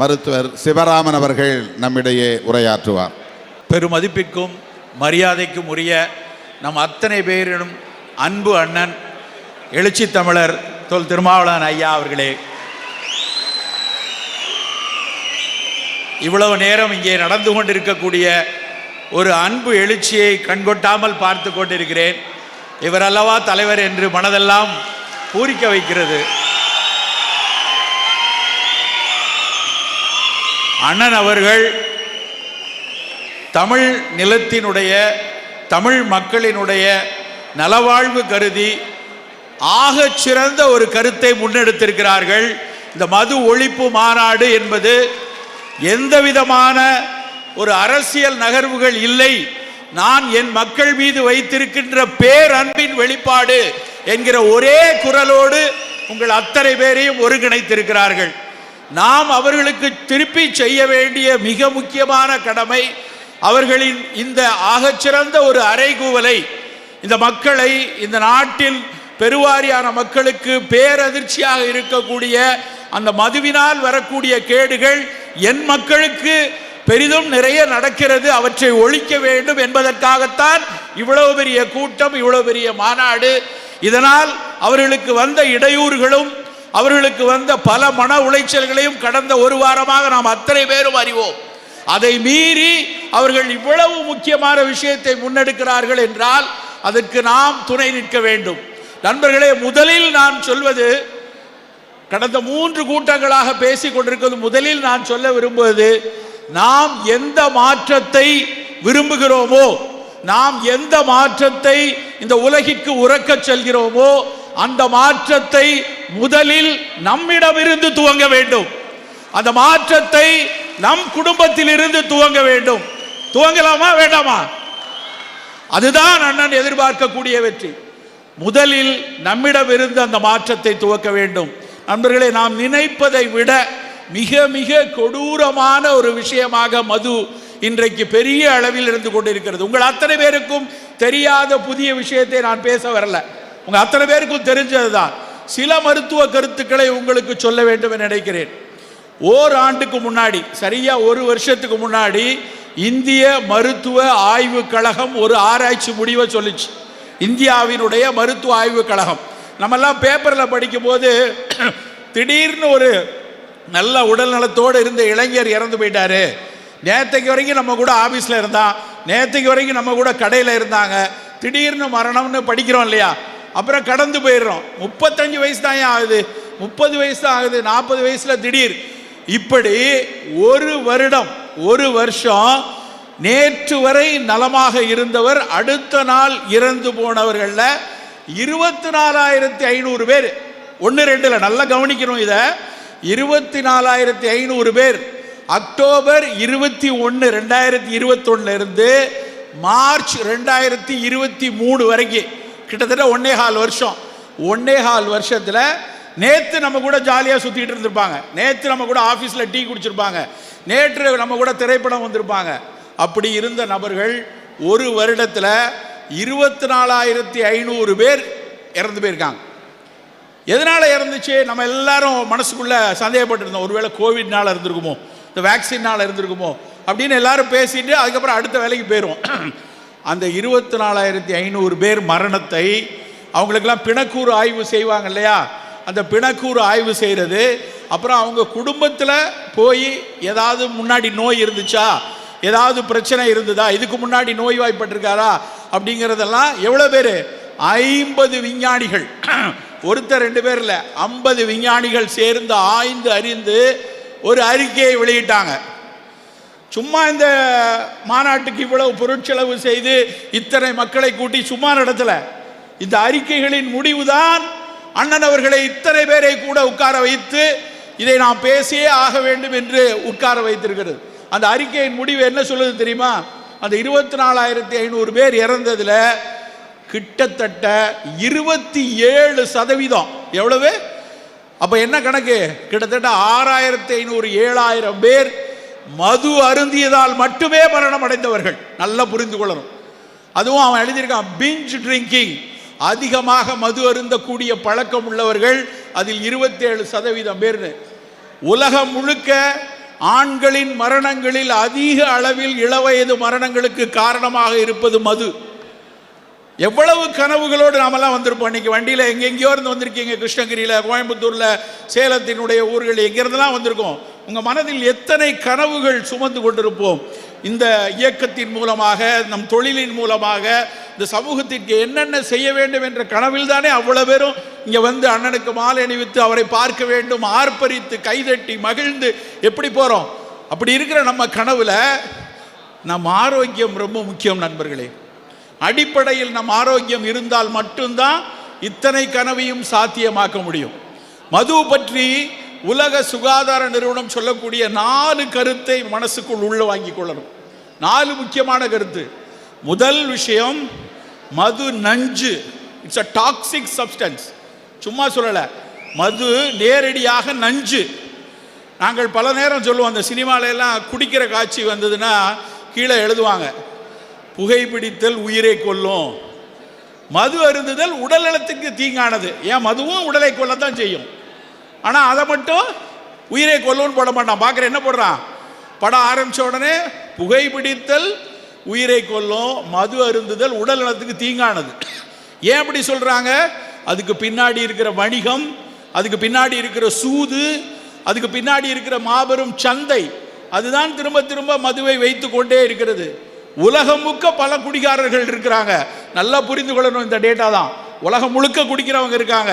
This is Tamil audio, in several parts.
மருத்துவர் சிவராமன் அவர்கள் நம்மிடையே உரையாற்றுவார். பெருமதிப்பிற்கும் மரியாதைக்கும் உரிய நம் அத்தனை பேரிடம் அன்பு அண்ணன் எழுச்சி தமிழர் தொல் திருமாவளவன் ஐயா அவர்களே. இவ்வளவு நேரம் இங்கே நடந்து கொண்டிருக்கக்கூடிய ஒரு அன்பு எழுச்சியை கண்கொட்டாமல் பார்த்து கொண்டிருக்கிறேன். இவர் அல்லவா தலைவர் என்று மனதெல்லாம் பூரிக்க வைக்கிறது. அண்ணன் அவர்கள் தமிழ் நிலத்தினுடைய தமிழ் மக்களினுடைய நலவாழ்வு கருதி ஆக சிறந்த ஒரு கருத்தை முன்னெடுத்திருக்கிறார்கள். இந்த மது ஒழிப்பு மாநாடு என்பது எந்த விதமான ஒரு அரசியல் நகர்வுகள் இல்லை. நான் என் மக்கள் மீது வைத்திருக்கின்ற பேரன்பின் வெளிப்பாடு என்கிற ஒரே குரலோடு உங்கள் அத்தனை பேரையும் ஒருங்கிணைத்திருக்கிறார்கள். நாம் அவர்களுக்கு திருப்பி செய்ய வேண்டிய மிக முக்கியமான கடமை அவர்களின் இந்த ஆகச்சிறந்த ஒரு அறைகூவலை இந்த மக்களை இந்த நாட்டில் பெருவாரியான மக்களுக்கு பேரதிர்ச்சியாக இருக்கக்கூடிய அந்த மதுவினால் வரக்கூடிய கேடுகள் என் மக்களுக்கு பெரிதும் நிறைய நடக்கிறது அவற்றை ஒழிக்க வேண்டும் என்பதற்காகத்தான் இவ்வளவு பெரிய கூட்டம் இவ்வளவு பெரிய மாநாடு. இதனால் அவர்களுக்கு வந்த இடையூறுகளும் அவர்களுக்கு வந்த பல மன உளைச்சல்களையும் கடந்த ஒரு வாரமாக நாம் அத்தனை பேரும் அறிவோம். அதை மீறி அவர்கள் இவ்வளவு முக்கியமான விஷயத்தை முன்னெடுக்கிறார்கள் என்றால் அதற்கு நாம் துணை நிற்க வேண்டும். நண்பர்களே முதலில் நான் சொல்வது கடந்த மூன்று கூட்டங்களாக பேசிக் கொண்டிருக்கிறது முதலில் நான் சொல்ல விரும்புவது நாம் எந்த மாற்றத்தை விரும்புகிறோமோ நாம் எந்த மாற்றத்தை இந்த உலகிற்கு உறக்கச் செல்கிறோமோ அந்த மாற்றத்தை முதலில் நம்மிடமிருந்து துவங்க வேண்டும். அந்த மாற்றத்தை நம் குடும்பத்தில் இருந்து துவங்க வேண்டும். துவங்கலாமா வேண்டாமா? அதுதான் அண்ணன் எதிர்பார்க்கக்கூடிய வெற்றி. முதலில் நம்மிடம் இருந்து அந்த மாற்றத்தை துவக்க வேண்டும். நண்பர்களே நாம் நினைப்பதை விட மிக மிக கொடூரமான ஒரு விஷயமாக மது இன்றைக்கு பெரிய அளவில் இருந்து கொண்டிருக்கிறது. உங்கள் அத்தனை பேருக்கும் தெரியாத புதிய விஷயத்தை நான் பேச வரல. உங்க அத்தனை பேருக்கும் தெரிஞ்சதுதான். சில மருத்துவ கருத்துக்களை உங்களுக்கு சொல்ல வேண்டும் என நினைக்கிறேன். ஓர் ஆண்டுக்கு முன்னாடி சரியா ஒரு வருஷத்துக்கு முன்னாடி இந்திய மருத்துவ ஆய்வு கழகம் ஒரு ஆராய்ச்சி முடிவை சொல்லுச்சு. இந்தியாவினுடைய மருத்துவ ஆய்வு கழகம். நம்மெல்லாம் பேப்பரில் படிக்கும்போது திடீர்னு ஒரு நல்ல உடல் நலத்தோடு இருந்த இளைஞர் இறந்து போயிட்டாரு. நேற்றைக்கு வரைக்கும் நம்ம கூட ஆஃபீஸில் இருந்தான். நேற்றைக்கு வரைக்கும் நம்ம கூட கடையில் இருந்தாங்க. திடீர்னு மரணம்னு படிக்கிறோம் இல்லையா? அப்புறம் கடந்து போயிடுறோம். முப்பத்தஞ்சு வயசு தான் ஆகுது? முப்பது வயசு தான் ஆகுது. நாற்பது வயசில் திடீர். இப்படி ஒரு வருடம் ஒரு வருஷம் நேற்று வரை நலமாக இருந்தவர் அடுத்த நாள் இறந்து போனவர்களில் இருபத்தி நாலாயிரத்தி ஐநூறு பேர். ஒன்று ரெண்டுல நல்லா கவனிக்கணும் இதை. இருபத்தி நாலாயிரத்தி ஐநூறு பேர். அக்டோபர் இருபத்தி ஒன்று ரெண்டாயிரத்தி இருபத்தொன்னுல இருந்து மார்ச் ரெண்டாயிரத்தி இருபத்தி மூணு வரைக்கும். கிட்டத்தட்ட ஒன்னே கால் வருஷம். ஒன்னே கால் வருஷத்தில் நேற்று நம்ம கூட ஜாலியாக சுற்றிட்டு இருந்திருப்பாங்க. நேற்று நம்ம கூட ஆஃபீஸில் டீ குடிச்சிருப்பாங்க. நேற்று நம்ம கூட திரைப்படம் வந்திருப்பாங்க. அப்படி இருந்த நபர்கள் ஒரு வருடத்தில் இருபத்தி நாலாயிரத்தி ஐநூறு பேர் இறந்து போயிருக்காங்க. எதனால் இறந்துச்சு? நம்ம எல்லாரும் மனசுக்குள்ளே சந்தேகப்பட்டிருந்தோம். ஒருவேளை கோவிட்னால் இருந்திருக்குமோ? இந்த வேக்சினால் இருந்திருக்குமோ? அப்படின்னு எல்லாரும் பேசிட்டு அதுக்கப்புறம் அடுத்த வேலைக்கு போயிடுவோம் அந்த இருபத்தி நாலாயிரத்தி ஐநூறு பேர் மரணத்தை அவங்களுக்கெல்லாம் பிணக்கூறு ஆய்வு செய்வாங்க இல்லையா? அந்த பிணக்கூறு ஆய்வு செய்கிறது அப்புறம் அவங்க குடும்பத்தில் போய் ஏதாவது முன்னாடி நோய் இருந்துச்சா? ஏதாவது பிரச்சனை இருந்ததா? இதுக்கு முன்னாடி நோய்வாய்ப்பட்டிருக்காரா? அப்படிங்கிறதெல்லாம் எவ்வளோ பேர்? ஐம்பது விஞ்ஞானிகள். ஒருத்தர் ரெண்டு பேர் இல்லை ஐம்பது விஞ்ஞானிகள் சேர்ந்து ஆய்ந்து அறிந்து ஒரு அறிக்கையை வெளியிட்டாங்க. சும்மா இந்த மாநாட்டுக்கு இவ்வளவு பொருட்செலவு செய்து இத்தனை மக்களை கூட்டி சும்மா நடத்தல. இந்த அறிக்கைகளின் முடிவுதான் அண்ணன் அவர்களை இத்தனை பேரை கூட உட்கார வைத்து இதை நாம் பேசியே ஆக வேண்டும் என்று உட்கார வைத்திருக்கிறது. அந்த அறிக்கையின் முடிவு என்ன சொல்லுது தெரியுமா? அந்த இருபத்தி நாலாயிரத்தி ஐநூறு பேர் இறந்ததுல கிட்டத்தட்ட இருபத்தி ஏழு சதவீதம். எவ்வளவு? அப்ப என்ன கணக்கு? கிட்டத்தட்ட ஆறாயிரத்தி ஐநூறு ஏழாயிரம் பேர் மது அருந்தியதால் மட்டுமே மரணம் அடைந்தவர்கள். நல்லா புரிந்து கொள்ளணும். அதுவும் அவன் எழுதியிருக்கான் பிஞ்ச் ட்ரிங்கிங் அதிகமாக மது அருந்தக்கூடிய பழக்கம் உள்ளவர்கள் அதில் இருபத்தேழு சதவீதம் பேர்னு உலகம் முழுக்க ஆண்களின் மரணங்களில் அதிக அளவில் இளவயது மரணங்களுக்கு காரணமாக இருப்பது மது. எவ்வளவு கனவுகளோடு நாமெல்லாம் வந்திருப்போம் இன்னைக்கு. வண்டியில் எங்கெங்கேயோ இருந்து வந்திருக்கீங்க. கிருஷ்ணகிரியில் கோயம்புத்தூரில் சேலத்தினுடைய ஊர்கள் எங்கேருந்துலாம் வந்திருக்கோம். உங்கள் மனதில் எத்தனை கனவுகள் சுமந்து கொண்டிருப்போம். இந்த இயக்கத்தின் மூலமாக நம் தொழிலின் மூலமாக இந்த சமூகத்திற்கு என்னென்ன செய்ய வேண்டும் என்ற கனவில் தானே அவ்வளோ பேரும் இங்கே வந்து அண்ணனுக்கு மாலை அணிவித்து அவரை பார்க்க வேண்டும் ஆர்ப்பரித்து கைதட்டி மகிழ்ந்து எப்படி போகிறோம் அப்படி இருக்கிற நம்ம கனவில் நம் ஆரோக்கியம் ரொம்ப முக்கியம் நண்பர்களே. அடிப்படையில் நம் ஆரோக்கியம் இருந்தால் மட்டும்தான் இத்தனை கனவையும் சாத்தியமாக்க முடியும். மது பற்றி உலக சுகாதார நிறுவனம் சொல்லக்கூடிய நாலு கருத்தை மனசுக்குள் உள்ள வாங்கி கொள்ளணும். நாலு முக்கியமான கருத்து. முதல் விஷயம் மது நஞ்சு. இட்ஸ் அ டாக்ஸிக் சப்ஸ்டன்ஸ் சும்மா சொல்லலை. மது நேரடியாக நஞ்சு. நாங்கள் பல நேரம் சொல்லுவோம் அந்த சினிமாலெல்லாம் குடிக்கிற காட்சி வந்ததுன்னா கீழே எழுதுவாங்க. புகைப்பிடித்தல் உயிரை கொல்லும். மது அருந்துதல் உடல் நலத்துக்கு தீங்கானது. ஏன்? மதுவும் உடலை கொல்லத்தான் செய்யும். ஆனால் அதை மட்டும் உயிரை கொல்லும்னு போட மாட்டான். பார்க்குற என்ன போடுறான்? படம் ஆரம்பித்த உடனே புகைப்பிடித்தல் உயிரை கொல்லும் மது அருந்துதல் உடல் நலத்துக்கு தீங்கானது. ஏன் அப்படி சொல்கிறாங்க அதுக்கு பின்னாடி இருக்கிற வணிகம் அதுக்கு பின்னாடி இருக்கிற சூது அதுக்கு பின்னாடி இருக்கிற மாபெரும் சந்தை அதுதான் திரும்ப திரும்ப மதுவை வைத்து கொண்டே இருக்கிறது. உலகம் பல குடிகாரர்கள் இருக்கிறாங்க. நல்லா புரிந்து கொள்ளணும் இந்த டேட்டா தான். உலகம் முழுக்க குடிக்கிறவங்க இருக்காங்க.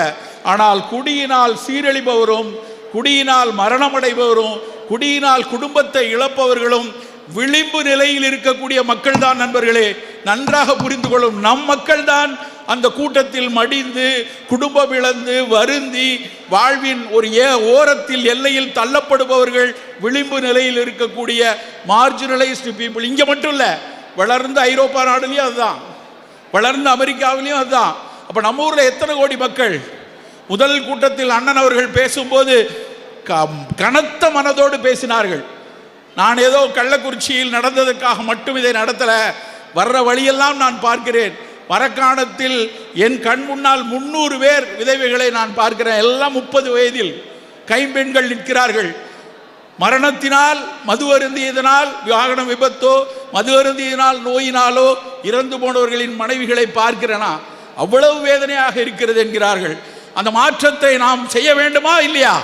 ஆனால் குடியினால் சீரழிபவரும் குடியினால் மரணமடைபவரும் குடியினால் குடும்பத்தை இழப்பவர்களும் விளிம்பு நிலையில் இருக்கக்கூடிய மக்கள் தான் நண்பர்களே. நன்றாக புரிந்து கொள்ளும் நம் மக்கள் தான் அந்த கூட்டத்தில் மடிந்து குடும்பம் இழந்து வருந்தி வாழ்வின் ஒரு ஏ ஓரத்தில் எல்லையில் தள்ளப்படுபவர்கள் விளிம்பு நிலையில் இருக்கக்கூடிய மார்ஜினலைஸ்டு பீப்புள் இங்கே மட்டும் இல்லை வளர்ந்த ஐரோப்பா நாடுலேயும் அதுதான். வளர்ந்த அமெரிக்காவிலையும் அதுதான். அப்போ நம்ம ஊரில் எத்தனை கோடி மக்கள்? முதல் கூட்டத்தில் அண்ணன் அவர்கள் பேசும்போது க- கனத்த மனதோடு பேசினார்கள். நான் ஏதோ கள்ளக்குறிச்சியில் நடந்ததற்காக மட்டும் இதை நடத்தலை வர்ற வழியெல்லாம் நான் பார்க்கிறேன். மரக்காணத்தில் என் கண் முன்னால் முன்னூறு பேர் விதவைகளை நான் பார்க்கிறேன். எல்லாம் முப்பது வயதில் கைம்பெண்கள் நிற்கிறார்கள். மரணத்தினால் மது அருந்தியதனால் வாகனம் விபத்தோ மது அருந்தியதனால் நோயினாலோ இறந்து போனவர்களின் மனைவிகளை பார்க்கிறேனா? அவ்வளவு வேதனையாக இருக்கிறது என்கிறார்கள். அந்த மாற்றத்தை நாம் செய்ய வேண்டுமா இல்லையா?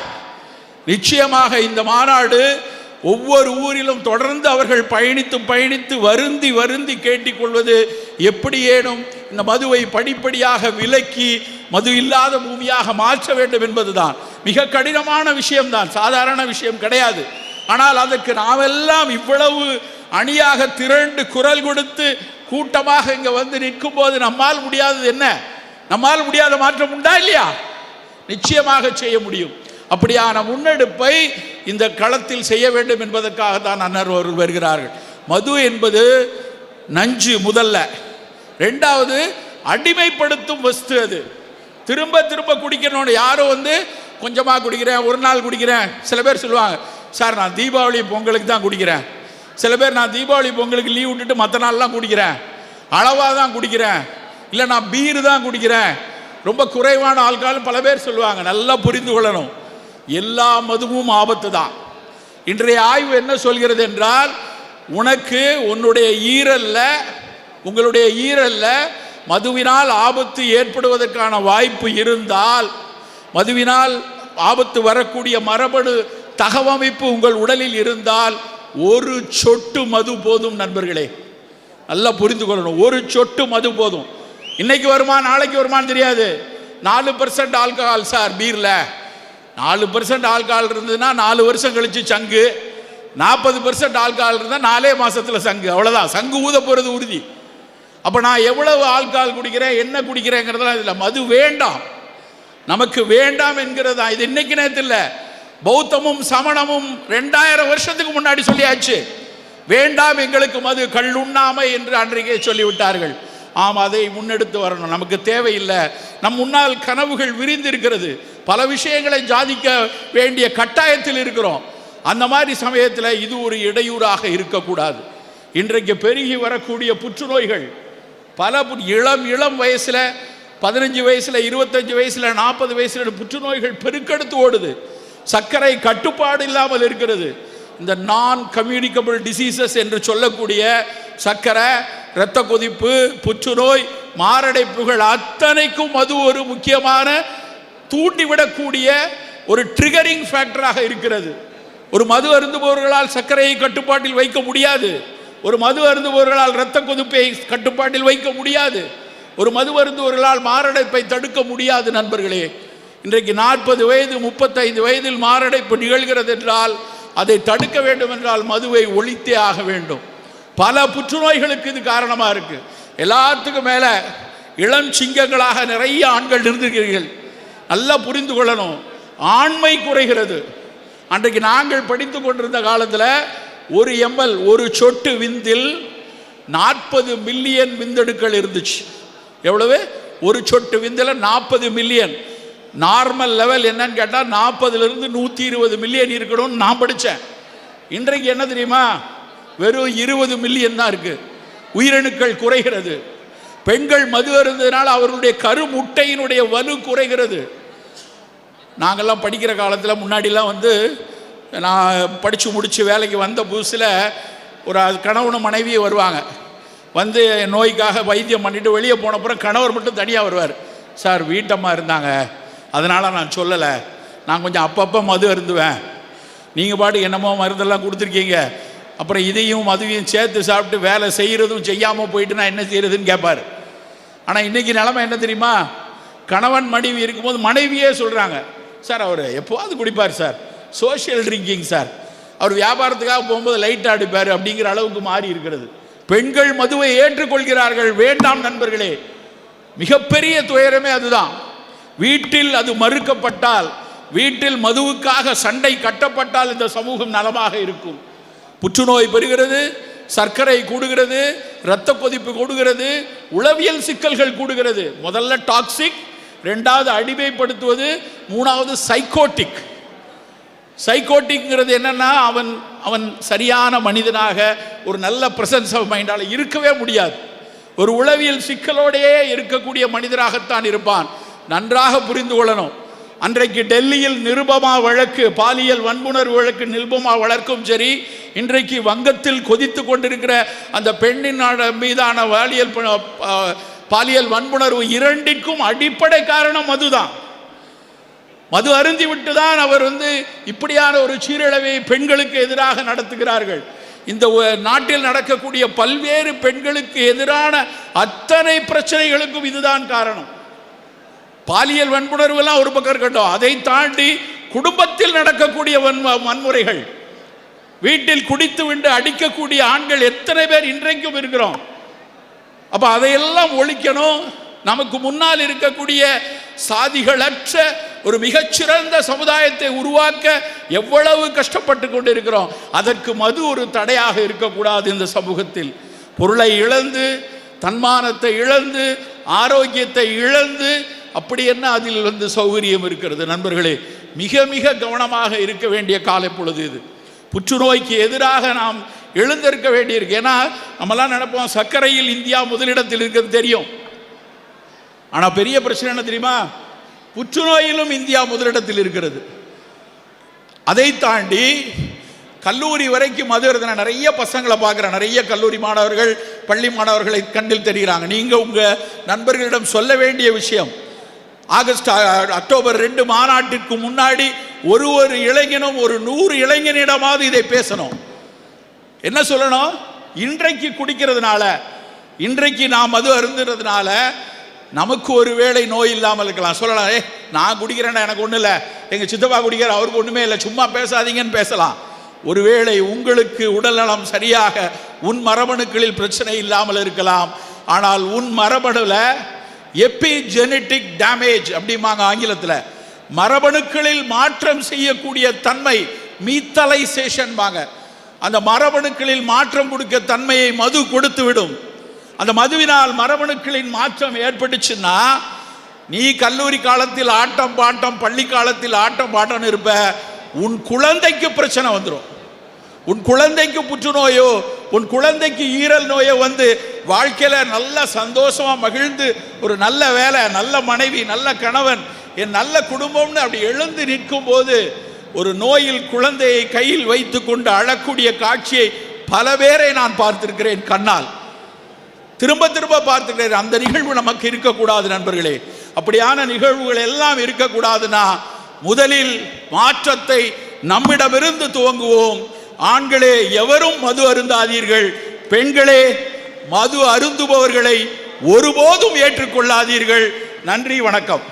நிச்சயமாக இந்த மாநாடு ஒவ்வொரு ஊரிலும் தொடர்ந்து அவர்கள் பயணித்து பயணித்து வருந்தி வருந்தி கேட்டிக்கொள்வது எப்படி ஏனும்? இந்த மதுவை படிப்படியாக விலக்கி மது இல்லாத பூமியாக மாற்ற வேண்டும் என்பதுதான். மிக கடினமான விஷயம்தான். சாதாரண விஷயம் கிடையாது. ஆனால் அதற்கு நாமெல்லாம் இவ்வளவு அணியாக திரண்டு குரல் கொடுத்து கூட்டமாக இங்கே வந்து நிற்கும் போது நம்மால் முடியாதது என்ன? நம்மால் முடியாத மாற்றம் உண்டா இல்லையா? நிச்சயமாக செய்ய முடியும். அப்படியான முன்னெடுப்பை இந்த களத்தில் செய்ய வேண்டும் என்பதற்காக தான் அன்னர் அவர்கள் வருகிறார்கள். மது என்பது நஞ்சு முதல்ல. ரெண்டாவது அடிமைப்படுத்தும் வஸ்து அது. திரும்ப திரும்ப குடிக்கணும்னு யாரும் வந்து கொஞ்சமாக குடிக்கிறேன் ஒரு நாள் குடிக்கிறேன். சில பேர் சொல்லுவாங்க சார் நான் தீபாவளி பொங்கலுக்கு தான் குடிக்கிறேன். சில பேர் நான் தீபாவளி பொங்கலுக்கு லீவ் விட்டுட்டு மற்ற நாள்லாம் குடிக்கிறேன். அளவாக தான் குடிக்கிறேன். இல்லை நான் பீர் தான் குடிக்கிறேன். ரொம்ப குறைவான ஆள்காலும் பல பேர் சொல்லுவாங்க. நல்லா புரிந்து கொள்ளணும். எல்லா மதுவும் ஆபத்து தான். இன்றைய ஆய்வு என்ன சொல்கிறது என்றால் உனக்கு உன்னுடைய ஈரல்ல உங்களுடைய ஈரல்ல மதுவினால் ஆபத்து ஏற்படுவதற்கான வாய்ப்பு இருந்தால் மதுவினால் ஆபத்து வரக்கூடிய மரபணு தகவமைப்பு உங்கள் உடலில் இருந்தால் ஒரு சொட்டு மது போதும் நண்பர்களே. நல்லா புரிந்து கொள்ளணும். ஒரு சொட்டு மது போதும். இன்னைக்கு வருமா நாளைக்கு வருமான்னு தெரியாது. நாலு பர்சன்ட் ஆல்கஹால் சார் பீரில் நாலு பர்சன்ட் ஆல்கஹால் இருந்ததுன்னா நாலு வருஷம் கழிச்சு சங்கு. நாற்பது பர்சன்ட் ஆல்கஹால் இருந்தால் நாலே மாதத்தில் சங்கு. அவ்வளோதான் சங்கு ஊத போகிறது உறுதி. அப்போ நான் எவ்வளவு ஆல்கஹால் குடிக்கிறேன் என்ன குடிக்கிறேங்கிறதெல்லாம் இதில் மது வேண்டாம். நமக்கு வேண்டாம் என்கிறதா இது இன்னைக்கு நேரத்தில் இல்லை பௌத்தமும் சமணமும் ரெண்டாயிரம் வருஷத்துக்கு முன்னாடி சொல்லியாச்சு. வேண்டாம் எங்களுக்கு மது கள்ளுண்ணாமை என்று அன்றைக்கே சொல்லிவிட்டார்கள். ஆம் அதை முன்னெடுத்து வரணும். நமக்கு தேவையில்லை. நம் முன்னால் கனவுகள் விரிந்திருக்கிறது. பல விஷயங்களை சாதிக்க வேண்டிய கட்டாயத்தில் இருக்கிறோம். அந்த மாதிரி சமயத்தில் இது ஒரு இடையூறாக இருக்கக்கூடாது. இன்றைக்கு பெருகி வரக்கூடிய புற்றுநோய்கள் பல இளம் இளம் வயசில் பதினஞ்சு வயசில் இருபத்தஞ்சு வயசில் நாற்பது வயசில் புற்றுநோய்கள் பெருக்கெடுத்து ஓடுது. சர்க்கரை கட்டுப்பாடு இல்லாமல் இருக்கிறது. இந்த நான் கம்யூனிகபிள் டிசீசஸ் என்று சொல்லக்கூடிய சர்க்கரை இரத்த கொதிப்பு புற்றுநோய் மாரடைப்புகள் அத்தனைக்கும் அது ஒரு முக்கியமான தூண்டிவிடக்கூடிய ஒரு ட்ரிகரிங் ஃபேக்டராக இருக்கிறது. ஒரு மது அருந்துபவர்களால் சர்க்கரையை கட்டுப்பாட்டில் வைக்க முடியாது. ஒரு மது அருந்துபவர்களால் இரத்த கொதிப்பை கட்டுப்பாட்டில் வைக்க முடியாது. ஒரு மது அருந்துபவர்களால் மாரடைப்பை தடுக்க முடியாது நண்பர்களே. இன்றைக்கு நாற்பது வயது முப்பத்தைந்து வயதில் மாரடைப்பு நிகழ்கிறது என்றால் அதை தடுக்க வேண்டும் என்றால் மதுவை ஒழித்தே ஆக வேண்டும். பல புற்றுநோய்களுக்கு இது காரணமாக இருக்கு. எல்லாத்துக்கும் மேலே இளம் சிங்கங்களாக நிறைய ஆண்கள் இருந்திருக்கிறீர்கள். நல்லா புரிந்து கொள்ளணும். ஆண்மை குறைகிறது. அன்றைக்கு நாங்கள் படித்து கொண்டிருந்த காலத்தில் ஒரு எம்எல் ஒரு சொட்டு விந்தில் நாற்பது மில்லியன் விந்தணுக்கள் இருந்துச்சு. எவ்வளவு? ஒரு சொட்டு விந்தில் நாற்பது மில்லியன். நார்மல் லெவல் என்னன்னு கேட்டால் நாற்பதுலேருந்து நூற்றி இருபது மில்லியன் இருக்கணும்னு நான் படித்தேன் இன்றைக்கு என்ன தெரியுமா? வெறும் இருபது மில்லியன் தான் இருக்குது உயிரணுக்கள் குறைகிறது. பெண்கள் மது அருந்ததுனால அவர்களுடைய கருமுட்டையினுடைய வலு குறைகிறது. நாங்கள்லாம் படிக்கிற காலத்தில் முன்னாடிலாம் வந்து நான் படித்து முடித்து வேலைக்கு வந்த புதுசில் ஒரு கணவனும் மனைவியும் வருவாங்க. வந்து நோய்க்காக வைத்தியம் பண்ணிட்டு வெளியே போனப்புறம் கணவர் மட்டும் தனியாக வருவார். சார் வீட்டம்மா இருந்தாங்க. அதனால் நான் சொல்லலை. நான் கொஞ்சம் அப்பப்போ மது அருந்துவேன். நீங்கள் பாட்டு என்னமோ மருந்தெல்லாம் கொடுத்துருக்கீங்க. அப்புறம் இதையும் மதுவையும் சேர்த்து சாப்பிட்டு வேலை செய்கிறதும் செய்யாமல் போயிட்டு நான் என்ன செய்கிறதுன்னு கேட்பார் ஆனால் இன்றைக்கி நிலமை என்ன தெரியுமா? கணவன் மனைவி இருக்கும்போது மனைவியே சொல்கிறாங்க சார் அவர் எப்போவாது குடிப்பார் சார். Social drinking sir. அவர் வியாபாரத்துக்காக போகும்போது லைட்டாக அடிப்பார் அப்படிங்கிற அளவுக்கு மாறி இருக்கிறது. பெண்கள் மதுவை ஏற்றுக்கொள்கிறார்கள். வேண்டாம் நண்பர்களே. மிகப்பெரிய துயரமே அதுதான். வீட்டில் அது மறுக்கப்பட்டால் வீட்டில் மதுவுக்காக சண்டை கட்டப்பட்டால் இந்த சமூகம் நலமாக இருக்கும். புற்றுநோய் பெறுகிறது சர்க்கரை கூடுகிறது இரத்த கொதிப்பு கூடுகிறது உளவியல் சிக்கல்கள் கூடுகிறது. முதல்ல டாக்ஸிக் ரெண்டாவது அடிமைப்படுத்துவது மூணாவது சைக்கோட்டிக் சைக்கோட்டிக்ங்கிறது என்னன்னா அவன் அவன் சரியான மனிதனாக ஒரு நல்ல பிரசன்ஸ் ஆஃப் மைண்டால் இருக்கவே முடியாது. ஒரு உளவியல் சிக்கலோடையே இருக்கக்கூடிய மனிதராகத்தான் இருப்பான். நன்றாக புரிந்து கொள்ளணும். அன்றைக்கு டெல்லியில் நிருபமா வழக்கு பாலியல் வன்புணர்வு வழக்கு நிருபமா வழக்கும் சரி இன்றைக்கு வங்கத்தில் கொதித்து கொண்டிருக்கிற அந்த பெண்ணின் மீதான பாலியல் பாலியல் வன்புணர்வு இரண்டிற்கும் அடிப்படை காரணம் மதுதான். மது அருந்தி விட்டு தான் அவர் வந்து இப்படியான ஒரு சீரழிவை பெண்களுக்கு எதிராக நடத்துகிறார்கள். இந்த நாட்டில் நடக்கக்கூடிய பல்வேறு பெண்களுக்கு எதிரான அத்தனை பிரச்சனைகளுக்கும் இதுதான் காரணம். பாலியல் வன்புணர்வுலாம் ஒரு பக்கம் இருக்கட்டும். அதை தாண்டி குடும்பத்தில் நடக்கக்கூடிய வன்ம வன்முறைகள். வீட்டில் குடித்து விண்டு அடிக்கக்கூடிய ஆண்கள் எத்தனை பேர் இன்றைக்கும் இருக்கிறோம். அப்ப அதையெல்லாம் ஒழிக்கணும். நமக்கு முன்னால் இருக்கக்கூடிய சாதிகளற்ற ஒரு மிகச்சிறந்த சமுதாயத்தை உருவாக்க எவ்வளவு கஷ்டப்பட்டு கொண்டிருக்கிறோம். அதற்கு மது ஒரு தடையாக இருக்கக்கூடாது இந்த சமூகத்தில். பொருளை இழந்து தன்மானத்தை இழந்து ஆரோக்கியத்தை இழந்து அப்படி என்ன அதில் வந்து சௌகரியம் இருக்கிறது? நண்பர்களே மிக மிக கவனமாக இருக்க வேண்டிய காலை பொழுது இது. புற்றுநோய்க்கு எதிராக நாம் எழுந்திருக்க வேண்டியிருக்கு. ஏன்னா நம்மலாம் நினைப்போம் சர்க்கரையில் இந்தியா முதலிடத்தில் இருக்கிறது தெரியும். ஆனால் பெரிய பிரச்சனை என்ன தெரியுமா? புற்றுநோயிலும் இந்தியா முதலிடத்தில் இருக்கிறது. அதை தாண்டி கல்லூரி வரைக்கும் மது இருந்தன நிறைய பசங்களை பார்க்குறேன் நிறைய கல்லூரி மாணவர்கள் பள்ளி மாணவர்களை கண்டில் தெரிகிறாங்க. நீங்கள் உங்கள் நண்பர்களிடம் சொல்ல வேண்டிய விஷயம் ஆகஸ்ட் அக்டோபர் ரெண்டு மாநாட்டிற்கு முன்னாடி ஒரு ஒரு இளைஞனும் ஒரு நூறு இளைஞனிடமாவது இதை பேசணும். என்ன சொல்லணும்? இன்றைக்கு குடிக்கிறதுனால இன்றைக்கு நாம் மது அருந்துறதுனால நமக்கு ஒரு வேளை நோய் இல்லாமல் இருக்கலாம். சொல்லலாம் ஏ நான் குடிக்கிறேன்னா எனக்கு ஒன்றும் இல்லை. எங்கள் சித்தப்பா குடிக்கிற அவருக்கு ஒன்றுமே இல்லை. சும்மா பேசாதீங்கன்னு பேசலாம். ஒருவேளை உங்களுக்கு உடல்நலம் சரியாக உன் மரபணுக்களில் பிரச்சனை இல்லாமல் இருக்கலாம். ஆனால் உன் மரபணுல டேமேஜ் அப்படிம்பாங்க ஆங்கிலத்தில். மரபணுக்களில் மாற்றம் செய்யக்கூடிய தன்மை மீத்தலைசேஷன் வாங்க அந்த மரபணுக்களில் மாற்றம் கொடுக்க தன்மையை மது கொடுத்து விடும் அந்த மதுவினால் மரபணுக்களின் மாற்றம் ஏற்பட்டுச்சுன்னா நீ கல்லூரி காலத்தில் ஆட்டம் பாட்டம் பள்ளி காலத்தில் ஆட்டம் பாட்டம் இருப்ப உன் குழந்தைக்கு பிரச்சனை வந்துடும் உன் குழந்தைக்கு புற்றுநோயோ உன் குழந்தைக்கு ஈரல் நோயை வந்து வாழ்க்கையில் நல்ல சந்தோஷமாக மகிழ்ந்து ஒரு நல்ல வேலை நல்ல மனைவி நல்ல கணவன் என் நல்ல குடும்பம்னு அப்படி எழுந்து நிற்கும் போது ஒரு நோயில் குழந்தையை கையில் வைத்து கொண்டு அழக்கூடிய காட்சியை பல பேரை நான் பார்த்திருக்கிறேன் கண்ணால். திரும்ப திரும்ப பார்த்துக்கிறேன் அந்த நிகழ்வு நமக்கு இருக்கக்கூடாது நண்பர்களே. அப்படியான நிகழ்வுகள் எல்லாம் இருக்கக்கூடாதுன்னா முதலில் மாற்றத்தை நம்மிடமிருந்து துவங்குவோம். ஆண்களே எவரும் மது அருந்தாதீர்கள். பெண்களே மது அருந்துபவர்களை ஒருபோதும் ஏற்றுக்கொள்ளாதீர்கள். நன்றி வணக்கம்.